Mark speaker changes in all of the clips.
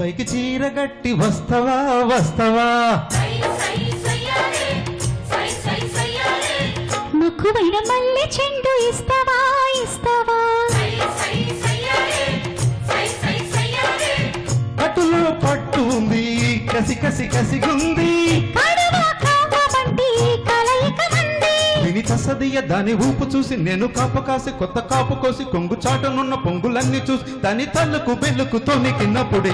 Speaker 1: పైకి చీర గట్టి వస్తవా వస్తవా
Speaker 2: మల్లె చెండు ఇస్తావా ఇస్తావా?
Speaker 3: సై సై సయ్యారే సై సై సయ్యారే
Speaker 1: కట్టులో పట్టు ఉంది కసి కసి కసిగుంది విని తసదియ దాని ఊపు చూసి నేను కాపు కాసి కొత్త కాపు కోసి కొంగు చాటనున్న పొంగులన్నీ చూసి దాని తల్లుకు బెల్లుకు తొనికినప్పుడే.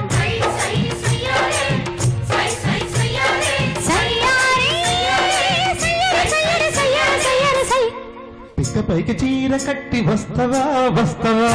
Speaker 1: పైకి చీర కట్టి వస్తవా వస్తవా?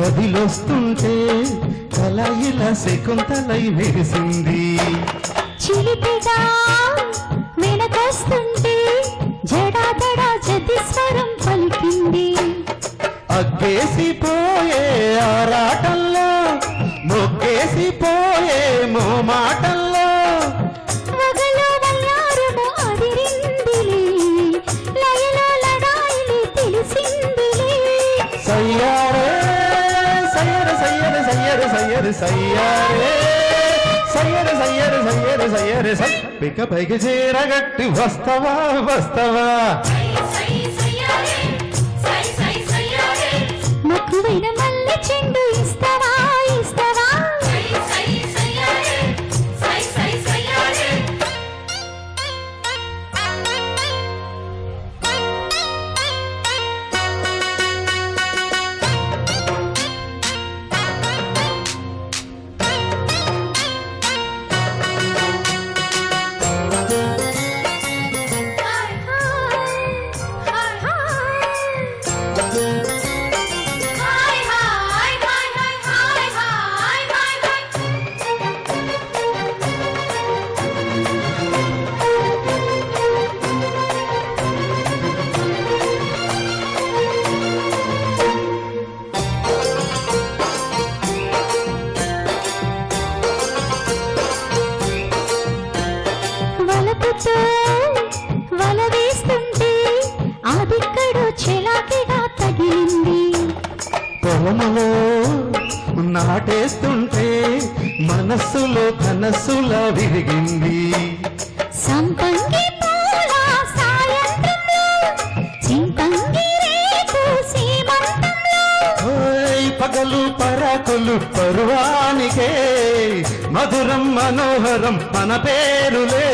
Speaker 1: కదిలొస్తుంటే కల ఇలా శకుంతలై వెలిసింది
Speaker 2: చిలిపిగా వెనకొస్తుంటే జడాదడా జతిస్వరం పలికింది.
Speaker 1: అగ్గేసిపోయే ఆరాటంలో మొగ్గేసిపోయే మో మాటల్లో సయ్యర సయ్యర సయ్యారే సయ్యర సయ్యర సయ్యర సయ్యర సై పిక పైకి చీరగట్టి వస్తవా వస్తవా దాటేస్తుంటే మనస్సులో కనస్సులా విరిగింది. పగలు పరకులు పరువానికే మధురం మనోహరం మన పేరులే.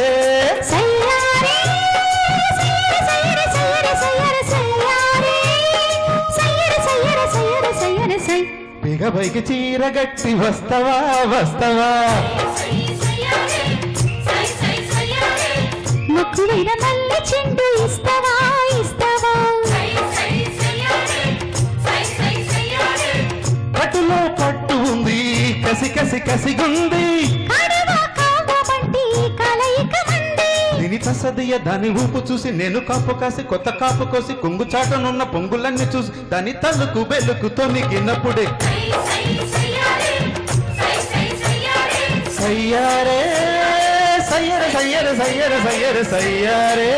Speaker 1: నీకు చీర గట్టి వస్తవా వస్తవా?
Speaker 2: ముక్కువైన
Speaker 1: పట్టులో పట్టు ఉంది కసి కసి కసిగుంది.
Speaker 2: మంది
Speaker 1: దాని ఊపు చూసి నేను కాపు కాసి కొత్త కాపు కోసి కొంగు చాటనున్న పొంగులన్నీ చూసి దాని తలుకు బెల్లుకు తొనిగినప్పుడే సయ్యారే సయ్యర సయ్యర సయ్యర సయ్యర సయ్యారే.